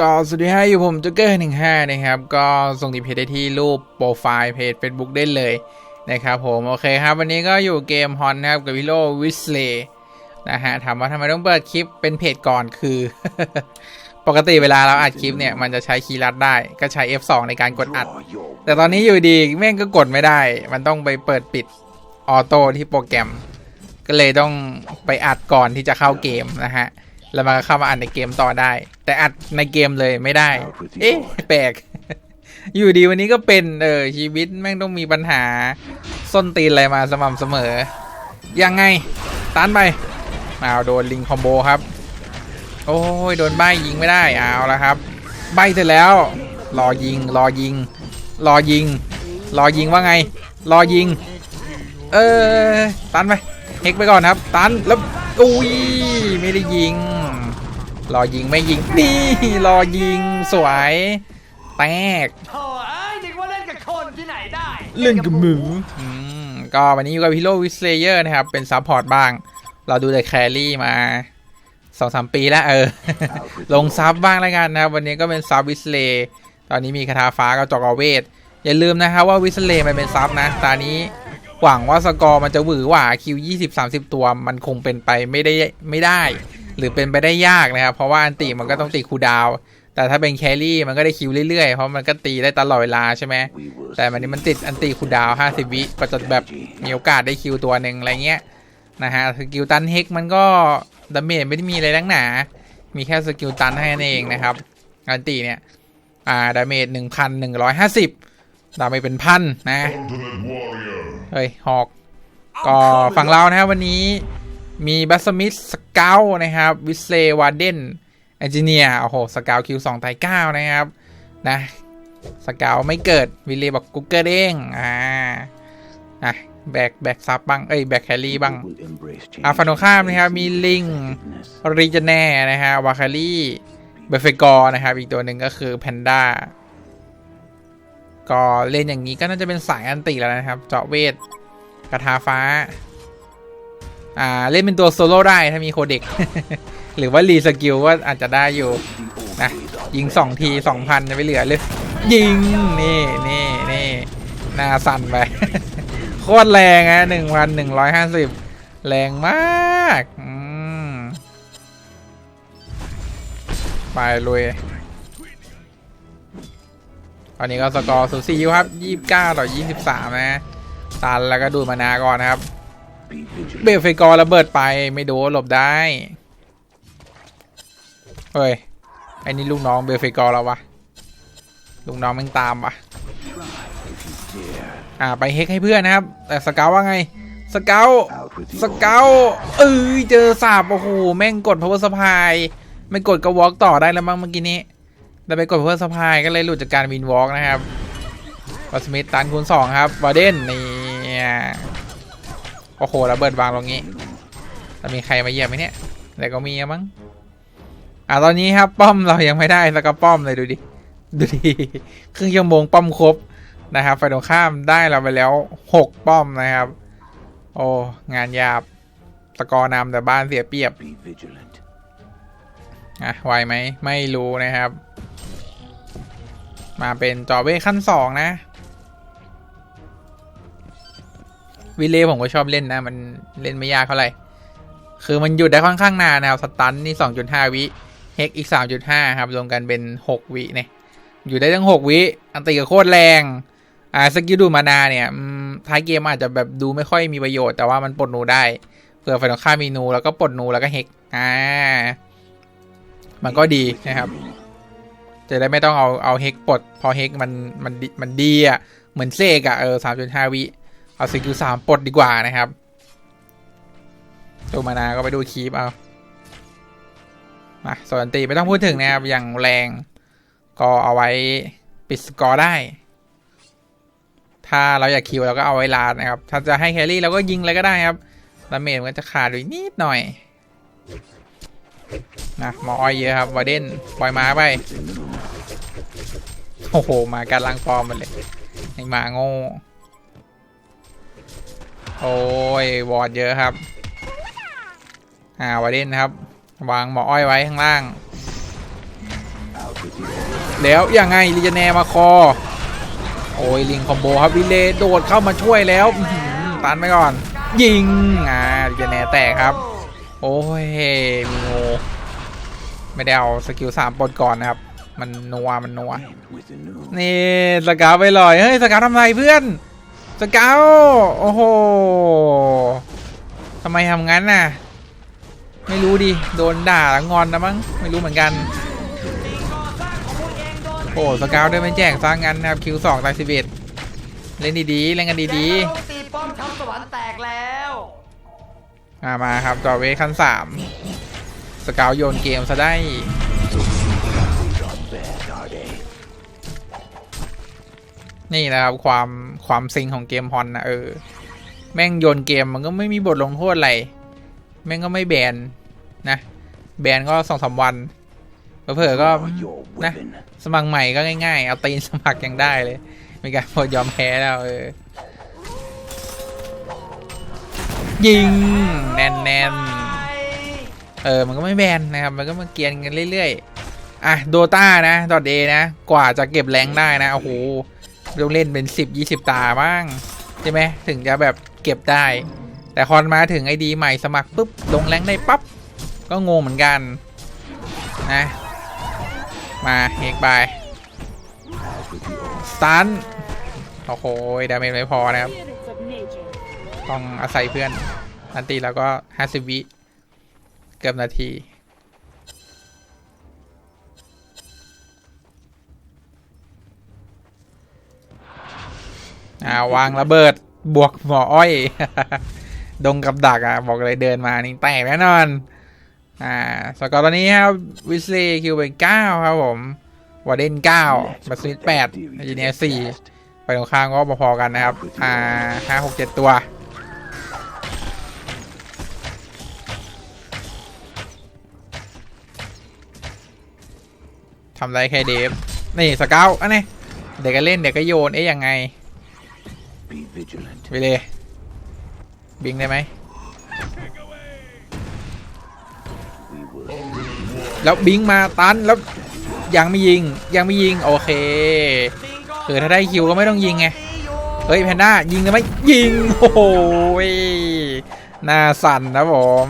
ก็สวัสดีฮะอยู่ผมจ็กเกอร์หนึ่งห้านะครับ ก็ส่งดีเพจได้ที่รูปโปรไฟล์เพจ Facebook ได้เลยนะครับผม โอเคครับ วันนี้ก็อยู่เกมฮอนนะครับ กับวิโลวิสเลนะฮะถามว่าทำไมต้องเปิดคลิปเป็นเพจก่อนคือ ปกติเวลาเราอัดคลิปเนี่ย มันจะใช้คีย์ลัดได้ก็ใช้ F2 ในการกดอัด แต่ตอนนี้อยู่ดีแม่งก็กดไม่ได้ มันต้องไปเปิดปิดออโต้ที่โปรแกรม ก็เลยต้องไปอัดก่อนที่จะเข้าเกมนะฮะ แล้วมันก็เข้ามาอัดในเกมต่อได้ แต่อัดในเกมเลยไม่ได้ เอ๊ะแปลก อยู่ดีวันนี้ก็เป็นเออชีวิตแม่งต้องมีปัญหา ส้นตีนอะไรมาสม่ำเสมอ ยังไงตันไปเอาโดนลิงคอมโบครับ โอ้ยโดนใบยิงไม่ได้เอาละครับ ใบเสร็จแล้ว รอยิง รอยิง รอยิง รอยิงว่าไง รอยิง เออตันไปเฮกไปก่อนครับ ตันแล้วอุ้ยไม่ได้ยิง รอยิงไม่ยิง นี่รอยิงสวยแตกโถ่เอ้ยนึกว่าเล่นกับคนที่ไหนได้เล่นกับหมึงอืมก็วันนี้อยู่กับฮีโร่วิสเลเยอร์นะครับ เป็นซัพพอร์ตบ้าง เราดูแต่แครี่มาสองสามปีแล้วเออ ลงซับบ้างแล้วกันนะครับ วันนี้ก็เป็นซับวิสเลย์ตอนนี้มีคาถาฟ้ากับจอกอเวท อย่าลืมนะครับว่าวิสเลย์มันเป็นซับนะตอนนี้หวังว่าสกอร์มันจะหวือหวาคิวยี่สิบสามสิบตัว มันคงเป็นไปไม่ได้ไม่ได้ หรือเป็นไปได้ยากนะครับ เพราะว่าอันติมันก็ต้องตีคูดาว แต่ถ้าเป็นแครี่มันก็ได้คิวเรื่อยๆ เพราะมันก็ตีได้ตลอดเวลาใช่ไหม แต่มันนี้มันติดอันตีคูดาว 50 วิก็จะแบบมีโอกาสได้คิวตัวหนึ่งอะไรเงี้ยนะฮะสกิลตันเฮกมันก็ดาเมจไม่ได้มีอะไรนักหนา มีแค่สกิลตันให้นั่นเองนะครับอันตีเนี่ย อ่าดาเมจ1,150ดาเมจเป็นพันนะ เฮ้ย หอก ก็ฝั่งเรานะครับวันนี้ มีบัสมิธสเกลนะครับ วิเลวาเดนเอนจิเนียร์โอ้โหสเกลคิวสองไตเก้านะครับนะสเกลไม่เกิดวิลเลบอกกุ๊กเกอร์เด้งอ่าอะแบกแบกซับบ้าง เอ้ยแบกแครี่บ้างอะฝั่งตรงข้ามนะครับ มีลิงริจแน่นะฮะวาคารี่เบฟเฟกอร์นะครับ อีกตัวหนึ่งก็คือแพนด้าก็เล่นอย่างนี้ก็น่าจะเป็นสายอันติแล้วนะครับ เจาะเวทกระทาฟ้า อ่าเล่นเป็นตัวโซโล่ได้ถ้ามีโคเด็ก หรือว่ารีสกิลก็อาจจะได้อยู่นะยิงสองทีสองพันจะไม่เหลือเลย ยิง นี่นี่นี่นาสั่นไป โคตรแรงอะหนึ่งพันหนึ่งร้อยห้าสิบแรงมากมไปลุยตอนนี้ก็สกอร์สูสีอยู่ครับยี่สิบเก้าต่อยี่สิบสามนะ ตันแล้วก็ดูมานาก่อนนะครับ เบลเฟกอร์ระเบิดไปไม่โดนหลบได้เฮ้ยไอ้นี่ลูกน้องเบลเฟกอร์แล้ววะลูกน้องแม่งตามวะอ่าไปเฮกให้เพื่อนนะครับ แต่สเกลว่าไงสเกลสเกลเอ้ยเจอสาบโอ้โหแม่งกด power supply ไม่กดก็วอล์กต่อได้แล้วมั้งเมื่อกี้นี้แต่ไปกด power supply ก็เลยหลุดจากการวินวอล์กนะครับวัสมิธตันคูณสองครับวาเดนนี่ โอ้โหระเบิดวางตรงนี้จะมีใครมาเยียบไหมเนี่ย แต่ก็มีมั้งอ่าตอนนี้ครับป้อมเรายังไม่ได้สักกระป้อมเลยดูดิ ดูดิครึ่งชั่วโมงป้อมครบนะครับฝ่ายตรงข้ามได้เราไปแล้วหกป้อมนะครับ โอ้งานยาบสกอร์นำแต่บ้านเสียเปรียบอะไหวไหมไม่รู้นะครับ มาเป็นจอเวขั้นสองนะ วิเลย์ผมก็ชอบเล่นนะ มันเล่นไม่ยากเท่าไหร่ คือมันหยุดได้ค่อนข้างนานนะครับ สตันนี่ 2.5 วิ เฮกอีก 3.5 ครับ รวมกันเป็น 6 วิเนี่ย อยู่ได้ทั้ง 6 วิ อันตีก็โคตรแรง อ่าสกิลดูมานาเนี่ยท้ายเกมอาจจะแบบดูไม่ค่อยมีประโยชน์ แต่ว่ามันปลดนูได้ เผื่อฝ่ายตรงข้ามมีนูแล้วก็ปลดนูแล้วก็เฮก อ่า มันก็ดีนะครับ จะได้ไม่ต้องเอาเอาเฮกปลด พอเฮกมันมันมันดีอะ เหมือนเซกอะ เออ 3.5 วิ เอาสกิล3ปลดดีกว่านะครับ ตัวมานาก็ไปดูคีปเอา มาส่วนตีไม่ต้องพูดถึงนะครับ อย่างแรงก็เอาไว้ปิดสกอร์ได้ ถ้าเราอยากคิวเราก็เอาไว้ลาดนะครับ ถ้าจะให้แครี่เราก็ยิงเลยก็ได้ครับดาเมจมันก็จะขาดอยู่นิดหน่อยนะหมออ้อยเยอะครับวาเดนปล่อยมาไป โอ้โห มาการลังปลอมมันเลยไอหมาโง่ โอ้ยวอดเยอะครับ อ่าวาเดนครับ วางหมออ้อยไว้ข้างล่าง แล้วยังไงลีเจเนมาคอ โอ้ยลิงคอมโบครับวิเลโดดเข้ามาช่วยแล้วอื้อหือตันไปก่อน ยิง อ่าลีเจเนแตกครับ โอ้ยมีงูไม่ได้เอาสกิลสามปลดก่อนนะครับ มันนัวมันนัวนี่สกาวไปลอย เฮ้ยสกาวทำไรเพื่อน สกาวโอ้โหทำไมทำงั้นน่ะ ไม่รู้ดิ โดนด่าแล้วงอนนะมั้ง ไม่รู้เหมือนกัน โอ้สกาวได้ไม่แจ้งสร้างงานนะครับคิวสองตายสิบเอ็ดเล่นดีๆ เล่นกันดีแกลงตีป้อมทำสวรรค์แตกแล้วๆมามาครับจอเวขั้นสามสกาวโยนเกมซะได้ นี่นะครับความความซิงของเกมฮอนนะเออ แม่งโยนเกมมันก็ไม่มีบทลงโทษอะไร แม่งก็ไม่แบนนะ แบนก็สองสามวันเผลอๆก็นะสมัครใหม่ก็ง่ายๆ เอาตีนสมัครยังได้เลยมีการพอยอมแพ้แล้วเออยิงแน่นๆเออ มันก็ไม่แบนนะครับ มันก็มาเกียนกันเรื่อยๆ อะโดตานะดอทเอนะ กว่าจะเก็บแรงได้นะ โอ้โห ต้องเล่นเป็นสิบยี่สิบตาบ้างใช่ไหมถึงจะแบบเก็บได้ แต่คอนมาถึงไอดีใหม่สมัครปุ๊บลงแรงได้ปั๊บก็งงเหมือนกันนะมาเฮกบายสตันโอ้โหดาเมจไม่พอนะครับ ต้องอาศัยเพื่อนอันตีแล้วก็ห้าสิบวิ เกือบนาที อ่าวางระเบิดบวกหมออ้อย ดงกับดักอะ บอกเลยเดินมานี่แตกแน่นอน อ่า สกอร์ตอนนี้ครับวิสเลย์คิวเป็นเก้าครับผมวอร์เดนเก้าบัสมิธแปดจีเนียสี่ไปตรงข้างก็พอๆกันนะครับ อ่าห้าหกเจ็ดตัวทำได้แค่เดฟ นี่สเกลอันนี้เด็กก็เล่นเด็กก็โยน เอ๊ยยังไง ไปเลยบิงได้ไหมแล้วบิงมาตันแล้วยังไม่ยิงยังไม่ยิงโอเคคือถ้าได้คิวก็ไม่ต้องยิงไงเฮ้ยแพนด้ายิงได้ไหมยิงโอ้โหยหน้าสั่นนะผม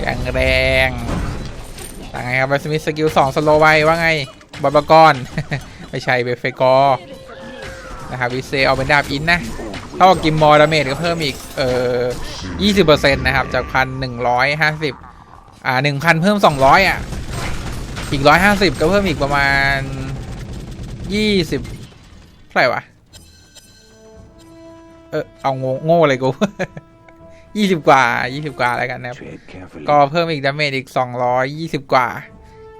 อย่างแรงต่างไงครับบัสมิธสกิลสองสโลไวว่าไงบาบากอนไม่ใช่เบฟเฟกอร์ นะครับวิเซเอาเป็นดาบอินนะเท่ากับกิมมอร์ดาเมจก็เพิ่มอีกเอ่อยี่สิบเปอร์เซ็นต์นะครับ จากพันหนึ่งร้อยห้าสิบอ่าหนึ่งพันเพิ่มสองร้อยอะ อีกร้อยห้าสิบก็เพิ่มอีกประมาณยี่สิบเท่าไหร่วะ เออเอาโง่โง่เลยกูยี่สิบกว่ายี่สิบกว่าแล้วกันนะครับ ก็เพิ่มอีกดาเมจอีกสองร้อยยี่สิบกว่า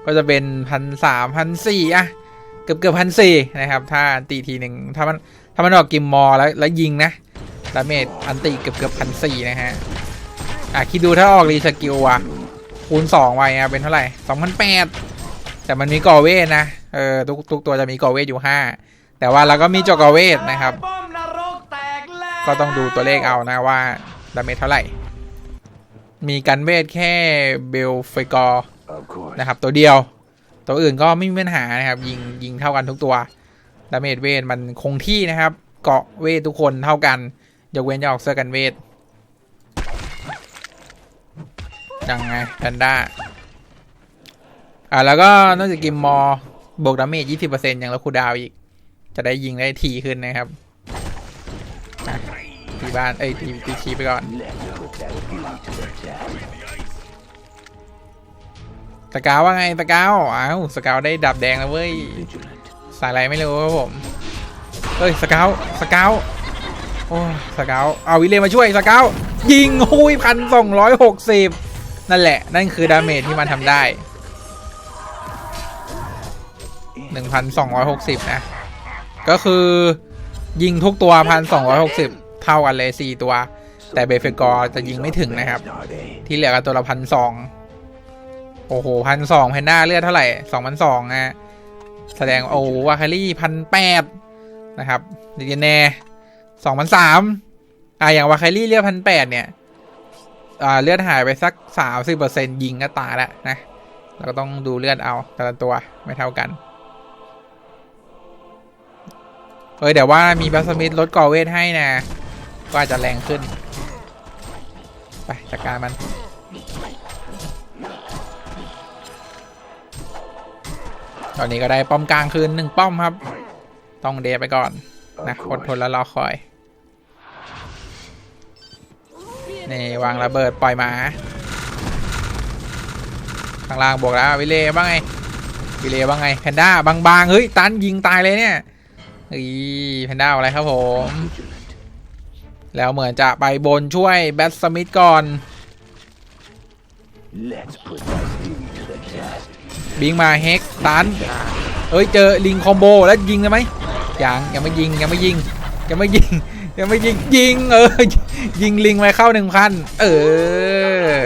ก็จะเป็นพันสามพันสี่อะ เกือบเกือบพันสี่นะครับ ถ้าอันตีทีหนึ่งถ้ามันถ้ามันออกกิมมอแล้วแล้วยิงนะดาเมจอันตีเกือบเกือบพันสี่นะฮะ อะ คิดดูถ้าออกรีสกิลอะคูณสองไว้อะเป็นเท่าไหร่สองพันแปดแต่มันมีกอเวทนะ เออ ทุกทุกตัวจะมีกอเวทอยู่ห้าแต่ว่าเราก็มีจอกอเวทนะครับ ก็ต้องดูตัวเลขเอานะว่าดาเมจเท่าไหร่ มีกันเวทแค่เบลเฟกอร์นะครับ ตัวเดียว ตัวอื่นก็ไม่มีปัญหานะครับ ยิงยิงเท่ากันทุกตัวดาเมจเวทมันคงที่นะครับ เกาะเวททุกคนเท่ากันยกเว้นจะออกเสื้อกันเวทยังไงแพนด้าอ่าแล้วก็นอกจากกิมมอร์บวกดาเมจ20%อย่างละคูดาวอีก จะได้ยิงได้ทีขึ้นนะครับทีบ้าน เอ้ยทีทีคีไปก่อน สกาวว่าไงสกาวอ้าวสกาวได้ดับแดงแล้วเว้ยสายอะไรไม่รู้ครับผมเฮ้ยสกาวสกาวโอ้สกาวเอาวิเลมาช่วยสกาวยิงหุยพันสองร้อยหกสิบนั่นแหละ นั่นคือดาเมจที่มันทำได้หนึ่งพันสองร้อยหกสิบนะ ก็คือยิงทุกตัวพันสองร้อยหกสิบเท่ากันเลยสี่ตัว แต่เบฟเฟกอร์จะยิงไม่ถึงนะครับ ที่เหลือกันตัวละพันสอง โอ้โหพันสองแพนด้าเลือดเท่าไหร่สองพันสองนะแสดงโอ้วาคารี่พันแปดนะครับดิเจเน่สองพันสามอ่าอย่างวาคารี่เลือดพันแปดเนี่ยอ่าเลือดหายไปสักสามสิบเปอร์เซ็นยิงก็ตายล้วนะเราก็ต้องดูเลือดเอาแต่ละตัวไม่เท่ากันเฮ้ยเดี๋ยวว่ามีบัสมิธลดก่อเวทให้นะ ก็อาจจะแรงขึ้น ไปจัดการมัน ตอนนี้ก็ได้ป้อมกลางคืนหนึ่งป้อมครับ ต้องเดไปก่อนนะอดทนแล้วรอคอย นี่ วางระเบิดปล่อยหมาข้างล่างบวกแล้ววิเลบ้างไงวิเลบ้างไงแพนด้าบางๆเฮ้ยตันยิงตายเลยเนี่ยเฮ้ยแพนด้าอะไรครับผม แล้วเหมือนจะไปบนช่วยแบทสมิธก่อน บิงมาเฮกตันเอ้ยเจอลิงคอมโบแล้วยิงได้ไหมยังยังไม่ยิงยังไม่ยิงยังไม่ยิงยังไม่ยิงยิงเออยิงลิงไปเข้าหนึ่งพันเออ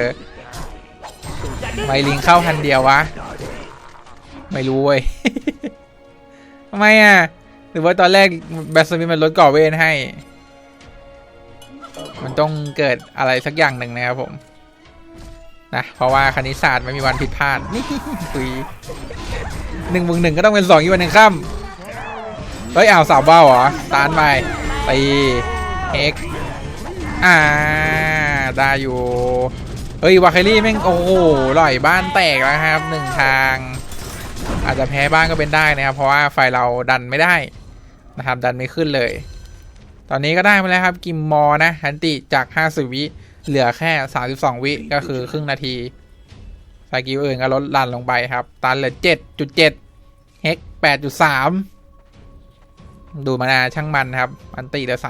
ไม่ลิงเข้าพันเดียววะไม่รู้เว้ยทำไมอะหรือว่าตอนแรกแบสมิธมันลดก่อเวนให้ มันต้องเกิดอะไรสักอย่างหนึ่งนะครับผม นะเพราะว่าคณิตศาสตร์ไม่มีวันผิดพลาดนี่คุยหนึ่งบวกหนึ่งก็ต้องเป็นสองอีกวันหนึ่งข้ามเฮ้ยอ้าวสาวเบ้าเหรอตานไปตีเอ็กอ่าได้อยู่เฮ้ยวาเคลลี่แม่งโอ้โหลอยบ้านแตกแล้วครับหนึ่งทาง อาจจะแพ้บ้างก็เป็นได้นะครับเพราะว่าไฟเราดันไม่ได้นะครับดันไม่ขึ้นเลย ตอนนี้ก็ได้มาแล้วครับกิมมอนะฮันติจาก 50 วิ เหลือแค่32วิก็คือครึ่งนาทีสกิลอื่นก็ลดลันลงไปครับ ตันเหลือ7.7เฮก8.3ดูมานาช่างมันครับ อันติเหลือ32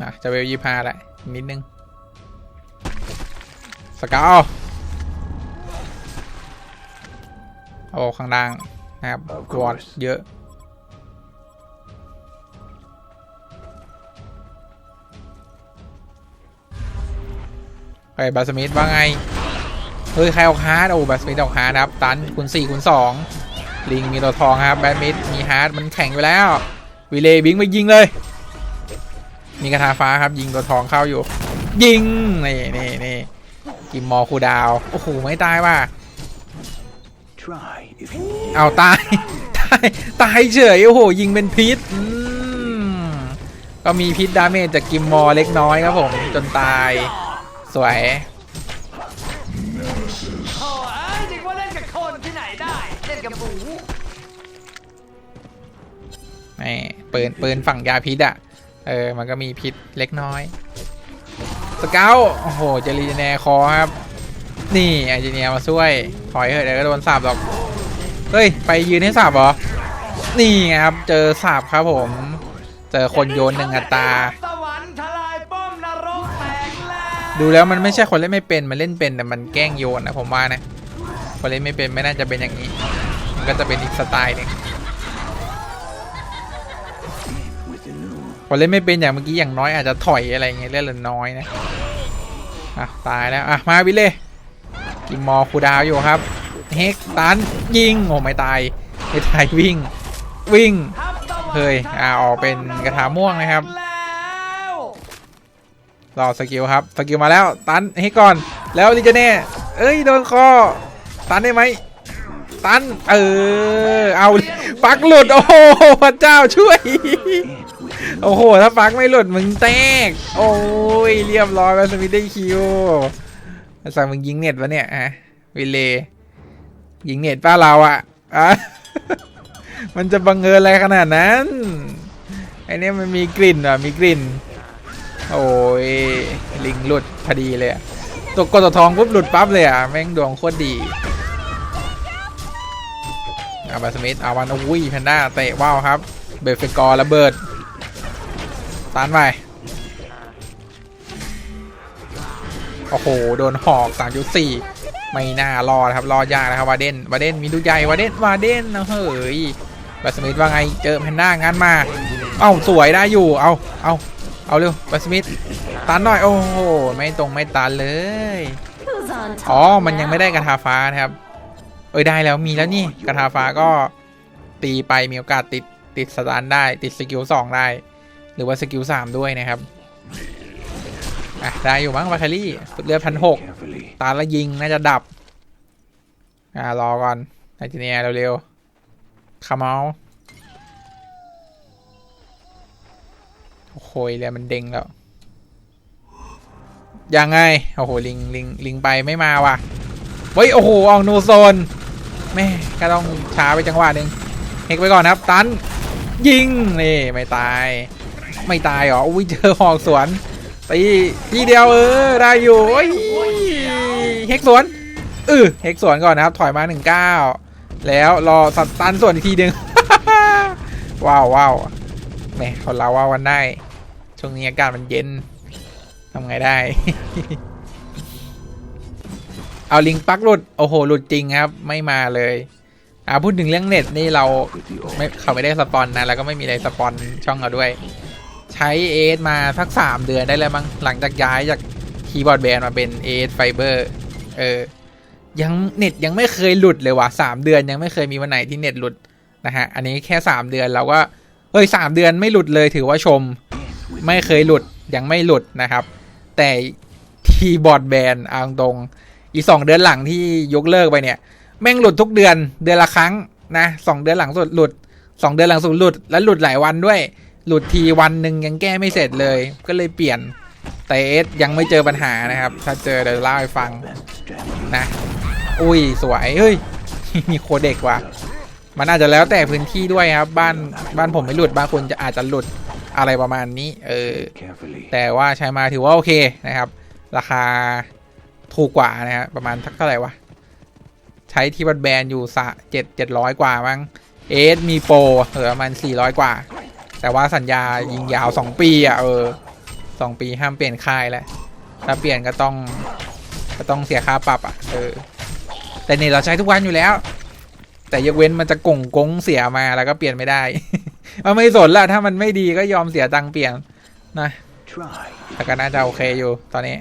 นะจะเวลยี่ห้าแหละ นิดนึงสเกาวเอาข้างล่างนะครับ Of วอด course เยอะ ไปบาสมิธว่าไง เฮ้ย ใครเอาฮาร์ดโอ้บาสมิธเอาฮาร์ดครับ ตันคูณ4คูณ2ลิงมีตัวทองครับแบทมิธมีฮาร์ดมันแข่งไปแล้ว วิเลย์บิงไปยิงเลย มีกระทาฟ้าครับยิงตัวทองเข้าอยู่ ยิง นี่นี่นี่กิมมอร์คูดาว โอ้โห ไม่ตายว่ะเอาตาย ตาย ตายเฉย โอ้โห ยิงเป็นพิษก็มีพิษดาเมจจากกิมมอร์เล็กน้อยครับผม จนตาย สวยโอ้เอ้ยจริงว่าเล่นกับคนที่ไหนได้ เล่นกับหมูนี่ปืนปืนฝั่งยาพิษอะ เออ มันก็มีพิษเล็กน้อย สเกลโอ้โหเจลีแนคอครับ นี่ไอจีเนียมาช่วย ถอยเถอะเดี๋ยวก็โดนสาบหรอก เฮ้ย ไปยืนให้สาบเหรอ นี่ไงครับ เจอสาบครับผม เจอคนโยนหนึ่งอัตรา ดูแล้วมันไม่ใช่คนเล่นไม่เป็น มันเล่นเป็นแต่มันแกล้งโยนนะผมว่านะ คนเล่นไม่เป็นไม่น่าจะเป็นอย่างนี้ มันก็จะเป็นอีกสไตล์หนึงคนเล่นไม่เป็นอย่างเมื่อกี้อย่างน้อยอาจจะถอยอะไรเงี้ยเล่นเลือน้อยนะ อะตายแล้ว อะมาวิเลยกิมมอคูดาวอยู่ครับ เฮกตันยิงโอ้ไม่ตายไม่ตายวิ่ง วิ่ง เฮ้ยอ่าออกเป็นกระถาม่วงนะครับ รอสกิลครับสกิลมาแล้วตันให้ก่อนแล้วลิเจเน่เอ้ยโดนคอตันได้ไหมตันเออเอาปักหลุดโอ้โหพระเจ้าช่วย โอ้โหถ้าปักไม่หลุดมึงแตก โอ้ยเรียบร้อยแบสมิธได้คิวสั่งมึงยิงเน็ตวะเนี่ยฮะวิเลยิงเน็ตป้าเราอะอะมันจะบังเอิญอะไรขนาดนั้นไอเนี้ยมันมีกลิ่นอะมีกลิ่น โอ้ยลิงหลุดพอดีเลยอะตกกดตัวทองปุ๊บหลุดปั๊บเลยอะแม่งดวงโคตรดีอาบาสมิธอาวันอุ้ยแพนด้าเตะว่าวครับ เบฟเฟกอร์ระเบิดตานไปโอ้โหโดนหอก3.4ไม่น่ารอดครับรอยากนะครับวาเดนวาเดนมีดูใหญ่วาเดนวาเดนนะเฮ้ยบาสมิธว่าไงเจอแพนด้างานมา เอ้าสวยได้อยู่ เอาเอา เอาเร็วบาสมิธตันหน่อย โอ้โห ไม่ตรงไม่ตันเลย อ๋อ มันยังไม่ได้กระทาฟ้านะครับ เอ้ยได้แล้วมีแล้วนี่กระทาฟ้าก็ตีไปมีโอกาสติดติดสตาร์ได้ติดสกิลสองได้ หรือว่าสกิลสามด้วยนะครับอะได้อยู่มั้งวาคารี่สุดเลือดพันหกตาละยิงน่าจะดับ อ่ารอก่อนไอจีเนียเร็วๆคาเมา โอ้โหเรียมันเด้งแล้ว ยังไง โอ้โห ลิงลิงลิงไปไม่มาว่ะ เฮ้ย โอ้โห ออกนูโซน แม่ก็ต้องช้าไปจังหวะหนึ่งเฮกไปก่อนครับ ตัน ยิง นี่ ไม่ตาย ไม่ตายเหรอ อุ้ย เจอหอกสวนตีทีเดียวเออ ได้อยู่เฮกสวนเออเฮกสวนก่อนนะครับ ถอยมาหนึ่งเก้าแล้วรอสตันส่วนอีกทีหนึ่งว้าวว้าว แหมคนเราว่าวันได้ ช่วงนี้อากาศมันเย็นทำไงได้ เอาลิงปลักหลุด โอ้โห หลุดจริงครับ ไม่มาเลย อ่าพูดถึงเรื่องเน็ตนี่เราไม่เขาไม่ได้สปอนนะ แล้วก็ไม่มีอะไรสปอนช่องเราด้วย ใช้เอสมาสักสามเดือนได้แล้วมั้ง หลังจากย้ายจากคีย์บอร์ดแบนมาเป็นเอสไฟเบอร์เออ ยังเน็ตยังไม่เคยหลุดเลยว่ะสามเดือนยังไม่เคยมีวันไหนที่เน็ตหลุดนะฮะ อันนี้แค่สามเดือนเราก็ เฮ้ยสามเดือนไม่หลุดเลยถือว่าชม ไม่เคยหลุดยังไม่หลุดนะครับ แต่คีบอร์ดแบนเอาตรงอีสองเดือนหลังที่ยกเลิกไปเนี่ย แม่งหลุดทุกเดือนเดือนละครั้งนะสองเดือนหลังสุดหลุดสองเดือนหลังสุดหลุด แล้วหลุดหลายวันด้วย หลุดทีวันหนึ่งยังแก้ไม่เสร็จเลย ก็เลยเปลี่ยนแต่เอสยังไม่เจอปัญหานะครับ ถ้าเจอเดี๋ยวเล่าให้ฟังนะ อุ้ยสวยเฮ้ยมีโคเด็กว่ะ มันอาจจะแล้วแต่พื้นที่ด้วยครับ บ้านบ้านผมไม่หลุดบ้านคุณจะอาจจะหลุดอะไรประมาณนี้ เออ Carefully. แต่ว่าใช้มาถือว่าโอเคนะครับ ราคาถูกกว่านะฮะประมาณทักเท่าไหร่วะ ใช้ที่บัตแบนอยู่สะเจ็ดเจ็ดร้อยกว่ามั้งเอสมีโปรเหลือประมาณสี่ร้อยกว่า แต่ว่าสัญญายิงยาวสองปีอะเออสองปีห้ามเปลี่ยนค่ายแล้วถ้าเปลี่ยนก็ต้องก็ต้องเสียค่าปรับอะเออแต่นี่เราใช้ทุกวันอยู่แล้ว แต่ยกเว้นมันจะกงกงเสียมาแล้วก็เปลี่ยนไม่ได้มันไม่สนละถ้ามันไม่ดีก็ยอมเสียตังค์เปลี่ยนนะแต่ก็น่าจะโอเคอยู่ตอนนี้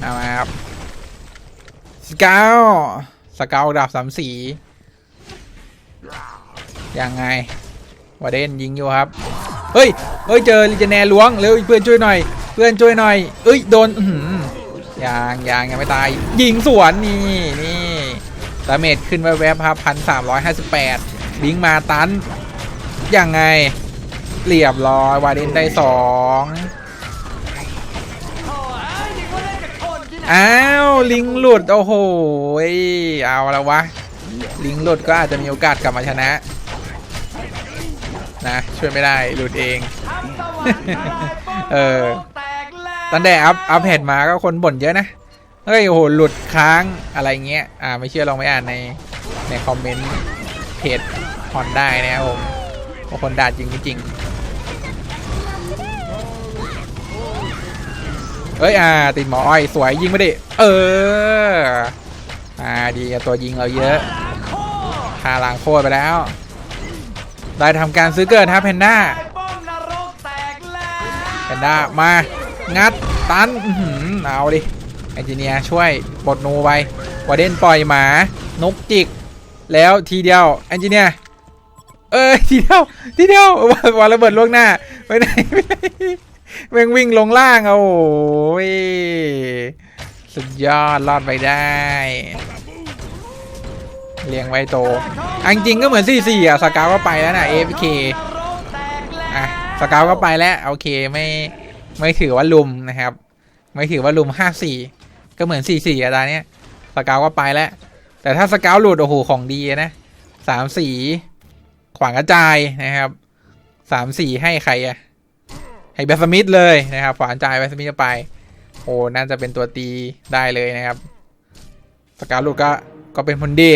เอามาครับสเกลสเกลดับสามสียังไงวาเดนยิงอยู่ครับ เฮ้ย เฮ้ย เจอลิเจเนล้วง เร็วเพื่อนช่วยหน่อย เพื่อนช่วยหน่อย เอ้ยโดนยังยังยังไม่ตาย ยิงสวนนี่นี่ดาเมจขึ้นแวบๆครับพันสามร้อยห้าสิบแปดบิงมาตันยังไงเรียบร้อยวาเดนได้สองอ้ยนึกว่าเล่นกับคนที่ไหนอ้าว ลิงหลุด โอ้โหเอาแล้ววะ ลิงหลุดก็อาจจะมีโอกาสกลับมาชนะ นะ ช่วยไม่ได้หลุดเอง เออ ตั้งแต่อัพอัพแพดมาก็คนบ่นเยอะนะ เฮ้ย โอ้โห หลุดค้างอะไรเงี้ย อ่า ไม่เชื่อลองไปอ่านในในคอมเมนต์เพจฮอนได้นะครับผมบาคนด่าจริงจริงเฮ้ย อ่า ติดหมออ้อย สวยยิงไม่ดิเออ อ่า ดีตัวยิงเราเยอะพาลางโคตรไปแล้ว ได้ทำการซื้อเกิดครับเพนด้าไอ้ป้อมนรกแตกแล้วแพนด้ามา งัดตันอื้อหือเอาดิเอนจิเนียร์ช่วยปลดนูไปวาเดนปล่อยหมานกจิก แล้วทีเดียวเอนจิเนียร์เอ้ยทีเดียวทีเดียววาระเบิดล่วงหน้าไปไหนไปไหนแม่งวิ่งลงล่างเอาโอ้ยสุดยอดรอดไปได้เลี้ยงไว้โตอันจริงก็เหมือน4 4อะสกาวก็ไปแล้วนะ AFK นรกแตกแล้วอะสกาวก็ไปแล้วโอเคไม่ ไม่ถือว่าลุมนะครับ ไม่ถือว่าลุมห้าสี่ก็เหมือนสี่สี่อะตอนเนี้ยสกาวก็ไปแล้ว แต่ถ้าสกาวหลุดโอ้โหของดีนะสามสี่ขวางกระจายนะครับสามสี่ให้ใครอะให้แบสมิธเลยนะครับขวางกระจายแบสมิธไป โอ้น่าจะเป็นตัวตีได้เลยนะครับ สกาวหลุดก็ก็เป็นผลดี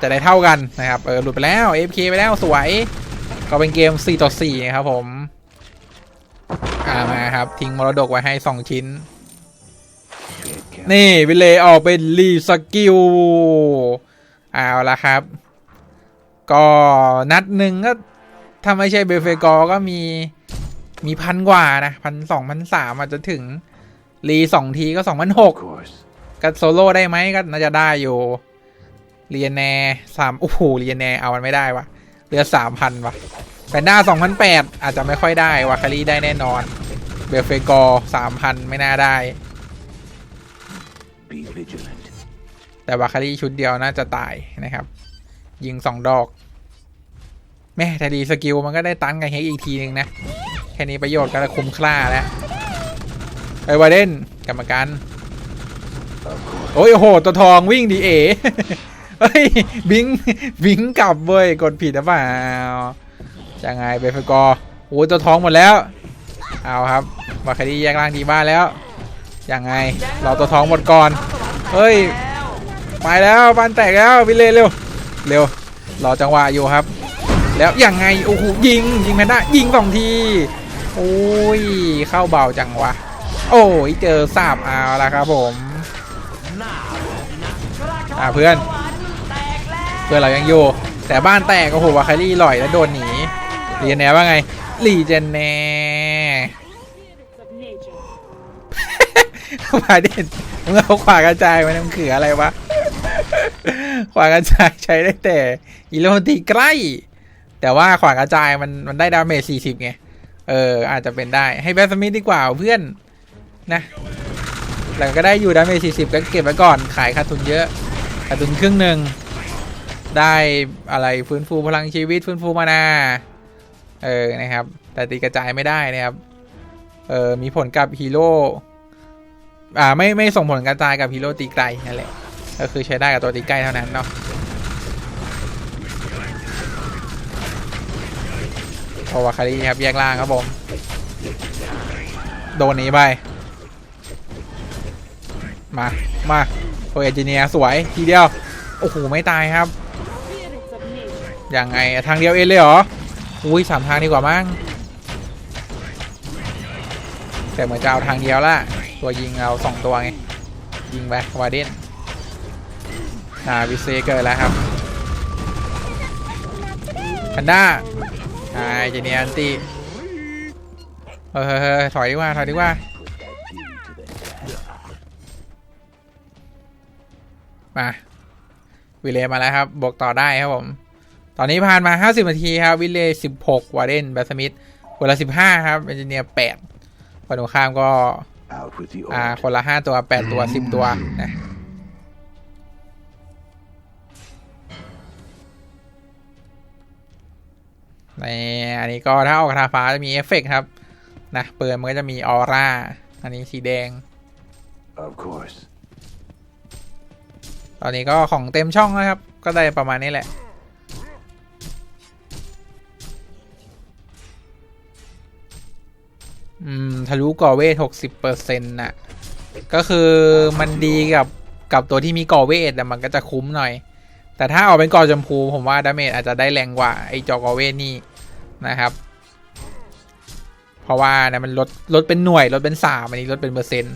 จะได้เท่ากันนะครับเออหลุดไปแล้ว FK ไปแล้วสวย ก็เป็นเกม 4 ต่อ 4 นะครับผม อ่ามาครับ ทิ้งมรดกไว้ให้2ชิ้น Get careful. นี่วิเลออกเป็นรีสกิลเอาละครับ ก็นัดหนึ่งก็ถ้าไม่ใช่เบลเฟกอร์ก็มีมีพันกว่านะพันสองพันสามอาจจะถึง รีสองทีก็สองพันหก Of course. ก็โซโล่ได้ไหมก็น่าจะได้อยู่เรียนแนสามโอ้โหเรียนแนเอามันไม่ได้วะลือสามพันว่ะ แพนด้าสองพันแปดอาจจะไม่ค่อยได้ วาคารีได้แน่นอน เบลเฟกอร์สามพันไม่น่าได้ Be vigilant. แต่วาคารีชุดเดียวน่าจะตายนะครับ ยิงสองดอก แม่แต่ดีสกิลมันก็ได้ตันกับเฮกอีกทีนึงนะ แค่นี้ประโยชน์ก็คุ้มค่าแล้วไปวาเดนกรรมการ Of course. โอ้ยโอ้โห ตัวทองวิ่งดีเอเฮ้ย บิง บิงกลับเว้ย กดผิดหรือเปล่า จะไงเบฟกอโอ้ยตัวท้องหมดแล้ว เอาครับวาคารีแยกล่างดีบ้านแล้วยังไง เราตัวท้องหมดก่อน เฮ้ย ไปแล้วบ้านแตกแล้ววิเลเร็ว เร็ว รอจังหวะอยู่ครับ แล้วยังไง โอ้โห ยิง ยิงแพนด้ายิงสองที โอ้ย เข้าเบาจังวะ โอ้ย เจอสาบเอาละครับผม อ่าเพื่อน เพื่อนเรายังอยู่ แต่บ้านแตก โอ้โหวาคารี่ลอยแล้วโดนหนี รีเจนแนว่าไงรีเจนแนมาเด่นมึงเอาขวากระจายมันมังคืออะไรวะ ขวากระจายใช้ได้แต่อีโลตีใกล้ แต่ว่าขวากระจายมันมันได้ดาเมจสี่สิบไง เออ อาจจะเป็นได้ให้แบทสมิธดีกว่าเพื่อนนะหลังก็ได้อยู่ดาเมจสี่สิบก็เก็บไว้ก่อนขายขาดทุนเยอะขาดทุนครึ่งหนึ่งได้อะไรฟื้นฟูพลังชีวิตฟื้นฟูมานา เออนะครับ แต่ตีกระจายไม่ได้นะครับเออมีผลกับฮีโร่อ่าไม่ไม่ส่งผลกระจายกับฮีโร่ตีไกลนั่นแหละก็คือใช้ได้กับตัวตีใกล้เท่านั้นเนาะโอวาคารีครับแยกล่างครับผม โดนนี้ไป มา มาโอเอจิเนียสวยทีเดียว โอ้โห ไม่ตายครับ ยังไงทางเดียวเองเลยเหรอ อุ้ยสามทางดีกว่ามั้งแต่เหมือนจะเอาทางเดียวละตัวยิงเอาสองตัวไง ยิงไปวาเดนอ่าวิเซเกิดแล้วครับพันด้าอ่าเจเนียนตีเฮ้ยเฮ้ยถอยดีกว่า ถอยดีกว่า มา วิเลมาแล้วครับ บวกต่อได้ครับผม ตอนนี้ผ่านมา 50 นาทีครับวิเล16 วาเดนแบสมิธคนละ15 ครับเอนจิเนียร์8ฝั่งตรงข้ามก็ Out with the อ่า old. คนละ 5 ตัว 8 ตัว 10 ตัวนะในอันนี้ก็ถ้าออกคาถาฟ้าจะมีเอฟเฟกต์ครับ นะเปิดมันก็จะมีออร่า อันนี้สีแดง Of course. ตอนนี้ก็ของเต็มช่องนะครับ ก็ได้ประมาณนี้แหละ อืมทะลุก่อเวทหกสิบเปอร์เซ็นต์น่ะ ก็คือมันดีกับกับตัวที่มีก่อเวทแต่มันก็จะคุ้มหน่อย แต่ถ้าออกเป็นก่อชมพูผมว่าดาเมจอาจจะได้แรงกว่าไอ้จอก่อเวทนี่นะครับ เพราะว่านะมันลดลดเป็นหน่วยลดเป็นสามอันนี้ลดเป็นเปอร์เซ็นต์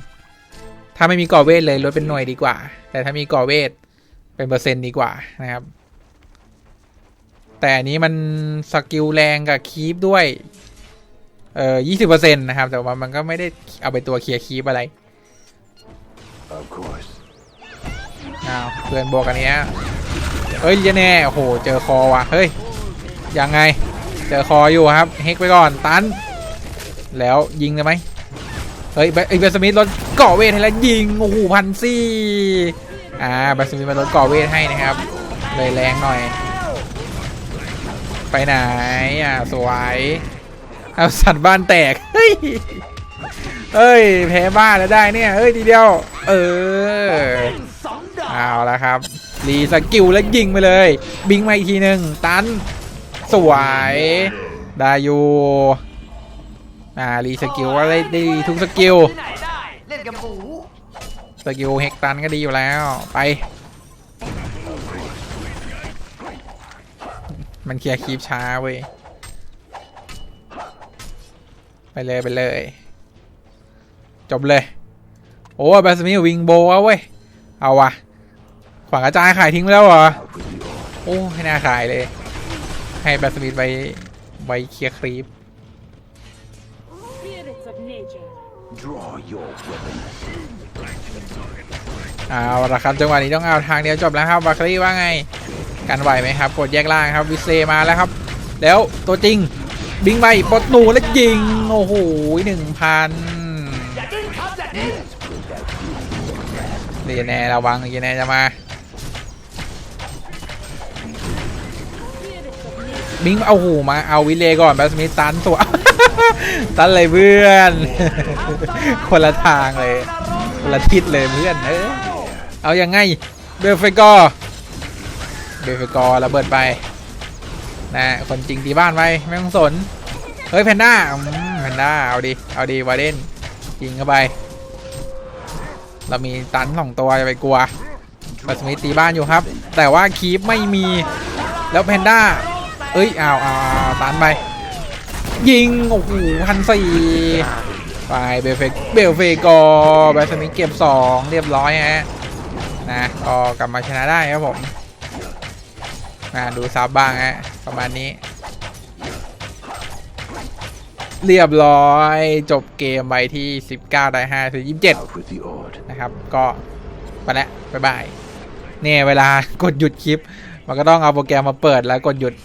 ถ้าไม่มีก่อเวทเลยลดเป็นหน่วยดีกว่า แต่ถ้ามีก่อเวทเป็นเปอร์เซ็นต์ดีกว่านะครับ แต่อันนี้มันสกิลแรงกับคีปด้วย เอ่อยี่สิบเปอร์เซ็นต์นะครับ แต่ว่ามันก็ไม่ได้เอาไปตัวเคลียร์คีปอะไร Of course. อ้าวเพื่อนบอกอันเนี้ยเฮ้ยเหี้ยแน่โอ้โห เจอคอว่ะ เฮ้ย ยังไง เจอคออยู่ครับ เฮกไปก่อน ตัน แล้วยิงเลยไหมเฮ้ยไอ้เบสมิธลดเกาะเวทให้แล้วยิง โอ้โหพันซี่อ่าเบสมิธมาลดเกาะเวทให้นะครับ เลยแรงหน่อย ไปไหน อะ สวย เอาสัตว์บ้านแตก เฮ้ยเฮ้ย แพ้บ้านแล้วได้เนี่ยเฮ้ยทีเดียว เออ เอาละครับ รีสกิลแล้วยิงไปเลย บิงมาอีกทีหนึ่งตัน สวย ได้อยู่อ่ารีสกิลก็ได้ดีทุกสกิลเล่นกับหมูสกิลเฮกตันก็ดีอยู่แล้วไปมันเคลียร์คีปช้าเว้ย เลยไปเลย จบเลย โอ้แบสมิธวิงโบว์เว้ย เอาวะขวางกระจายขายทิ้งไปแล้วเหรอ Out with the old. โอ้ให้น่าขายเลย ให้แบสมิธไว้ไว้เคลียร์ครีป Spirits of nature. Draw your weapon. เอาละครับจังหวะนี้ต้องเอาทางเดียวจบแล้วครับบาคลีว่าไง กันไหวไหมครับ กดแยกล่างครับวิเซมาแล้วครับ แล้วตัวจริง บิงไปประตูแล้วยิง โอ้โหหนึ่งพันอย่าดิ้นครับอย่าดิ้นเรียแน่ระวังเรียแน่จะมา บิงเอาหูมาเอาวิเลยก่อนแบสมิธตันตัว ตันเลยเพื่อน คนละทางเลย คนละทิศเลยเพื่อน เออเอายังไงเบลเฟกอร์เบลเฟกอร์ระเบิดไป นะคนจริงตีบ้านไปไม่ต้องสน เฮ้ยแพนด้าแพนด้าเอาดิเอาดิวาเดนยิงเข้าไป เรามีตันสองตัวจะไปกลัวปัสมิตีบ้านอยู่ครับ แต่ว่าคีปไม่มีแล้วแพนด้า เอ้ยเอาเอาเอาตันไป ยิง โอ้โหพันสี่ไปเบลเฟกเบลเฟกอแบสมิเก็บสองเรียบร้อยฮะนะก็กลับมาชนะได้ครับผม นะดูซับบ้างฮะประมาณนี้ เรียบร้อยจบเกมไปที่ 19 ได้5ถึง27 Out with the odd. นะครับ ก็ไปแล้วบ๊ายบายเนี่ยเวลากดหยุดคลิป มันก็ต้องเอาโปรแกรมมาเปิดแล้วกดหยุด